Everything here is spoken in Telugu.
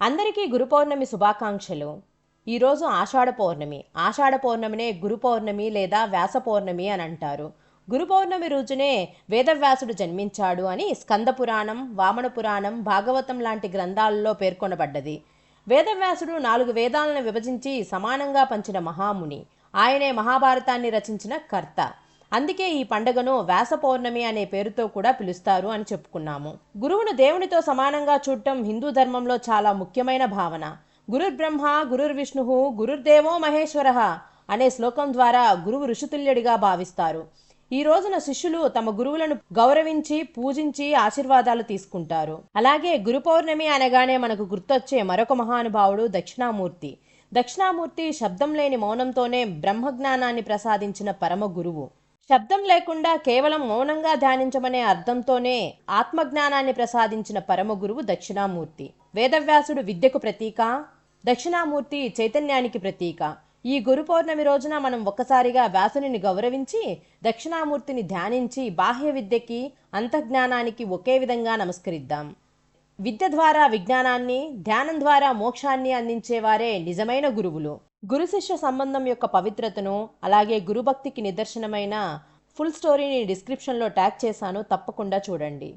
అందరికీ గురు పౌర్ణమి శుభాకాంక్షలు. ఈరోజు ఆషాఢ పౌర్ణమి. ఆషాఢ పౌర్ణమినే గురు పౌర్ణమి లేదా వ్యాస పౌర్ణమి అని అంటారు. గురు పౌర్ణమి రోజునే వేదవ్యాసుడు జన్మించాడు అని స్కంద పురాణం వామన పురాణం భాగవతం లాంటి గ్రంథాలలో పేర్కొనబడ్డది. వేదవ్యాసుడు నాలుగు వేదాలను విభజించి సమానంగా పంచిన మహాముని. ఆయనే మహాభారతాన్ని రచించిన కర్త. అందుకే ఈ పండుగను వ్యాస పౌర్ణమి అనే పేరుతో కూడా పిలుస్తారు అని చెప్పుకున్నాము. గురువును దేవునితో సమానంగా చూడటం హిందూ ధర్మంలో చాలా ముఖ్యమైన భావన. గురుర్ బ్రహ్మ గురుర్ గురుర్దేవో మహేశ్వర అనే శ్లోకం ద్వారా గురువు ఋషితుల్యుడిగా భావిస్తారు. ఈ రోజున శిష్యులు తమ గురువులను గౌరవించి పూజించి ఆశీర్వాదాలు తీసుకుంటారు. అలాగే గురు పౌర్ణమి అనగానే మనకు గుర్తొచ్చే మరొక మహానుభావుడు దక్షిణామూర్తి. దక్షిణామూర్తి శబ్దం లేని మౌనంతోనే బ్రహ్మజ్ఞానాన్ని ప్రసాదించిన పరమ గురువు. శబ్దం లేకుండా కేవలం మౌనంగా ధ్యానించమనే అర్థంతోనే ఆత్మజ్ఞానాన్ని ప్రసాదించిన పరమ గురువు దక్షిణామూర్తి. వేదవ్యాసుడు విద్యకు ప్రతీక దక్షిణామూర్తి చైతన్యానికి ప్రతీక. ఈ గురు పౌర్ణమి రోజున మనం ఒక్కసారిగా వ్యాసుని గౌరవించి దక్షిణామూర్తిని ధ్యానించి బాహ్య విద్యకి అంతఃజ్ఞానానికి ఒకే విధంగా నమస్కరిద్దాం. విద్య ద్వారా విజ్ఞానాన్ని ధ్యానం ద్వారా మోక్షాన్ని అందించేవారే నిజమైన గురువులు. గురు శిష్య సంబంధం యొక్క పవిత్రతను అలాగే గురుభక్తికి నిదర్శనమైన ఫుల్ స్టోరీని డిస్క్రిప్షన్లో ట్యాగ్ చేశాను తప్పకుండా చూడండి.